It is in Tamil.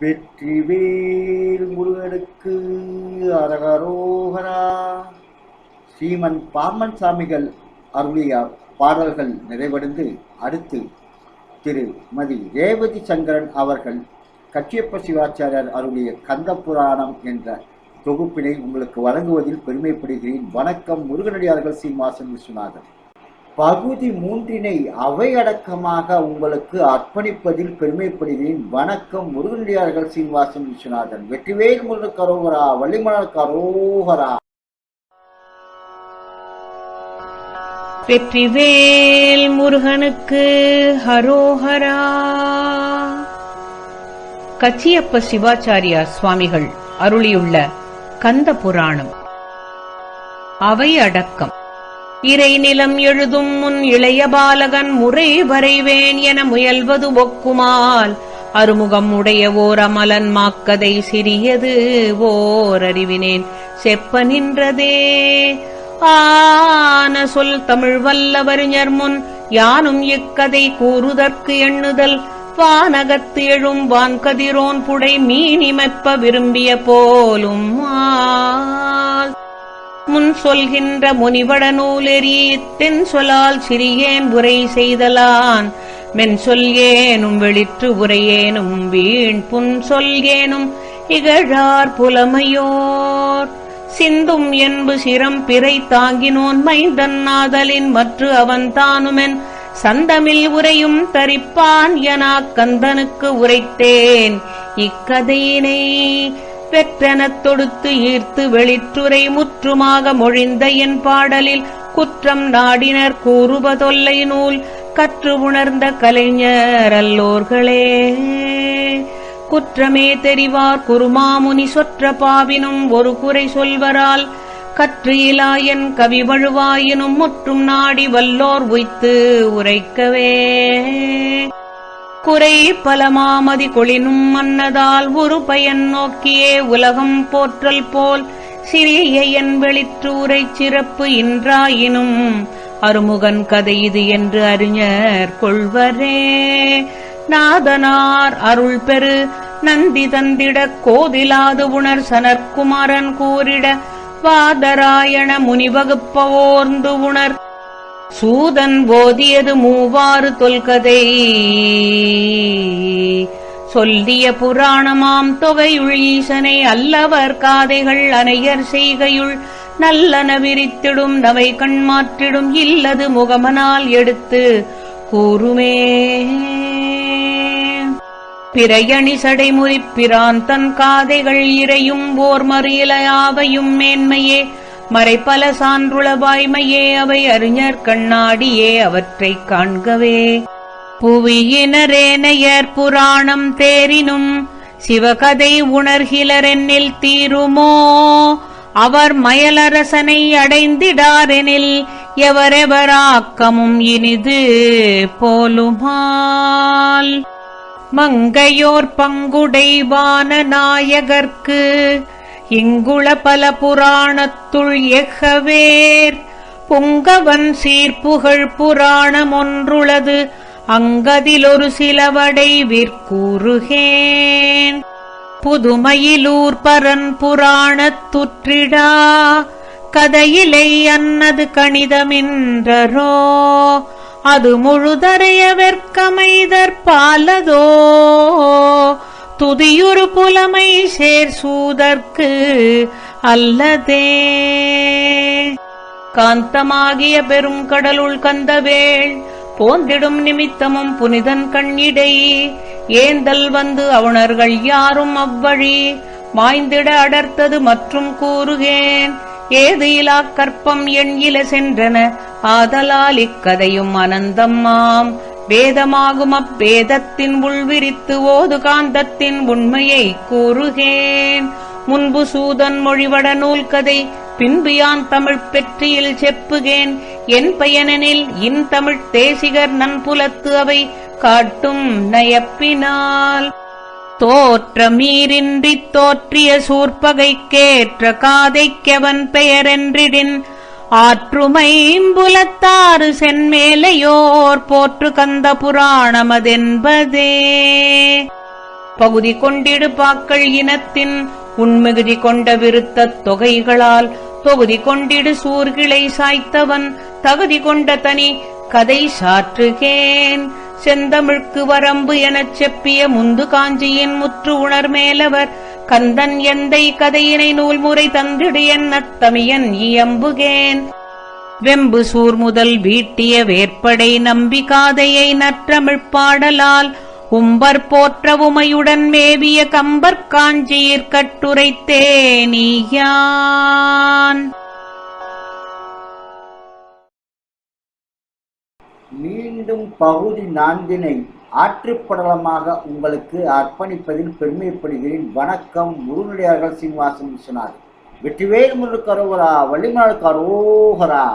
வெற்றிவேல் முருகனுக்கு அரகரோகரா. ஸ்ரீமன் பாமன் சாமிகள் அருளிய பாடல்கள் நிறைவடைந்து அடுத்து திருமதி ரேவதி சங்கரன் அவர்கள் கச்சியப்ப சிவாச்சாரியர் அருளிய கந்த புராணம் என்ற தொகுப்பினை உங்களுக்கு வழங்குவதில் பெருமைப்படுகிறேன். வணக்கம் முருகனடியார்கள் ஸ்ரீமாசன் விஸ்வநாதன். பகுதி மூன்றினை அவை அடக்கமாக உங்களுக்கு அர்ப்பணிப்பதில் பெருமைப்படுகிறேன். வணக்கம் முருகனடியார்கள் சீனிவாசன் விஸ்வநாதன். வெற்றிவேல் முருக கரோகரா வள்ளிமலர் கரோகரா. வெற்றிவேல் முருகனுக்கு ஹரோஹரா. கச்சியப்ப சிவாச்சாரியா சுவாமிகள் அருளியுள்ள கந்த புராணம். அவை அடக்கம். இறை நிலம் எழுதும் முன் இளைய பாலகன் முறை வரைவேன் என முயல்வது ஒக்குமால். அருமுகம் உடைய ஓர் அமலன் மாக்கதை சிறியது ஓர் அறிவினேன் செப்ப நின்றதே. ஆன சொல் தமிழ் வல்லவறிஞர் முன் யானும் இக்கதை கூறுதற்கு எண்ணுதல். வானகத்து எழும் வான்கதிரோன் புடை மீனிமைப்ப விரும்பிய போலும் ஆ முன் சொல்கின்ற முனிவட நூலெறி தென் சொலால் சிறியேன் உரை செய்தலான். மென் சொல்கேனும் வெளிற்று உரையேனும் வீண் புன் சொல்கேனும் இகழார் புலமையோர். சிந்தும் என்பு சிரம் பிறை தாங்கினோன் மைந்தன் நாதலின் மற்று அவன் தானுமென். சந்தமில் உரையும் தரிப்பான் எனா கந்தனுக்கு உரைத்தேன். இக்கதையினை பெற்றெனத் தொடுத்து ஈர்த்து வெளிற்றுரை முற்றுமாக மொழிந்த என் பாடலில் குற்றம் நாடினர் கூறுவதொல்லை நூல் கற்று உணர்ந்த கலைஞர் அல்லோர்களே. குற்றமே தெரிவார் குருமாமுனி சொற்ற பாவினும் ஒரு குறை சொல்வரால் கற்று இலாயன் கவி வழுவாயினும் முற்றும் நாடி வல்லோர் உய்த்து உரைக்கவே. குறை பலமாமதி கொளினும் மன்னதால் ஒரு பயன் நோக்கியே உலகம் போற்றல் போல் சிறிய என் வெளிற்றூரை சிறப்பு இன்றாயினும் அருமுகன் கதை இது என்று அறிஞர் கொள்வரே. நாதனார் அருள் பெரு நந்தி தந்திட கோதிலாது உணர் சனற்குமாரன் கூறிட வாதராயண முனிவகுப்பவோர்ந்து உணர் சூதன் போதியது மூவாறு தொல்கதை. சொல்லிய புராணமாம் தொகையுள் ஈசனை அல்லவர் காதைகள் அனையர் செய்கையுள் நல்லன விரித்திடும் நவை கண்மாற்றிடும் இல்லது முகமனால் எடுத்து கூறுமே. பிறையணி சடைமுறிப்பிரான் தன் காதைகள் இறையும் ஓர் மறியலையாவையும் மேன்மையே மறைப்பல சான்றுள வாய்மையே அவை அறிஞர் கண்ணாடியே அவற்றைக் காண்கவே. புவியினரேனையர் புராணம் தேரினும் சிவகதை உணர்கிலரென்னில் தீருமோ? அவர் மயலரசனை அடைந்திடாரெனில் எவரெவராக்கமும் இனிது போலுமால்? மங்கையோர் பங்குடைவான நாயகர்க்கு இங்குள பல புராணத்துள் எகவேர் புங்கவன் சீர்ப்புகழ் புராணம் ஒன்றுளது அங்கதிலொரு சிலவடை விற்கூறுகேன். புதுமையிலூர் பரன் புராணத்துற்றிடா கதையிலை அன்னது கணிதமின்றரோ. அது முழுதறைய வெற்கமைதற் பாலதோ. துதியுறு புலமை சேர் சூதற்கு அல்லதே. காந்தமாகிய பெரும் கடலுள் கந்தவேள் போந்திடும் நிமித்தமும் புனிதன் கண்ணிடை. ஏந்தல் வந்து அவுணர்கள் யாரும் அவ்வழி மாய்ந்திட அடர்த்தது மற்றும் கூறுகேன். ஏது இலா கற்பம் எண் இல சென்றன ஆதலால் இக்கதையும் அனந்தம்மாம் வேதமாகும் அப்பேதத்தின் உள்விரித்து ஓது காந்தத்தின் உண்மையை கூறுகேன். முன்பு சூதன் மொழிவட நூல் கதை பின்பு யான் தமிழ் பெற்றியில் செப்புகேன். என் பயனெனில் இன் தமிழ்த் தேசிகர் நன்புலத்து அவை காட்டும் நயப்பினால். தோற்ற தோற்றமீரின்றித் தோற்றிய சூர்பகைக்கேற்ற காதைக்கவன் பெயரென்றிடின். ஆற்றுமைம்புலத்தாறு சென்மேலையோர் போற்று கந்த புராணமதென்பதே. பகுதி கொண்டிடு பாக்கள் இனத்தின் உண்மிகுதி கொண்ட விருத்த தொகைகளால் தொகுதி கொண்டிடு சூர்கிளை சாய்த்தவன் தகுதி கொண்ட தனி கதை சாற்றுகேன். செந்தமிழ்க்கு வரம்பு எனச் செப்பிய முந்து காஞ்சியின் முற்று உணர் மேலவர் கந்தன் எந்தை கதையினை நூல்முறை தந்திடு என்னத் தமியன் இயம்புகேன். வெம்பு சூர் முதல் வீட்டிய வேற்படை நம்பி காதையை நற்றமிழ்ப் பாடலால் உம்பர் போற்ற உமையுடன் மேவிய கம்பர் காஞ்சியிற் கட்டுரைத்தேனியான். மீண்டும் பகுதி நான்கினை ஆற்றுப்படலமாக உங்களுக்கு அர்ப்பணிப்பதில் பெருமைப்படுகிறேன். வணக்கம். முருகடியார்கள் சீனிவாசன் சொன்னார் வெற்றிவேல் முருகரோகரா வள்ளிமலர் கரோகரா.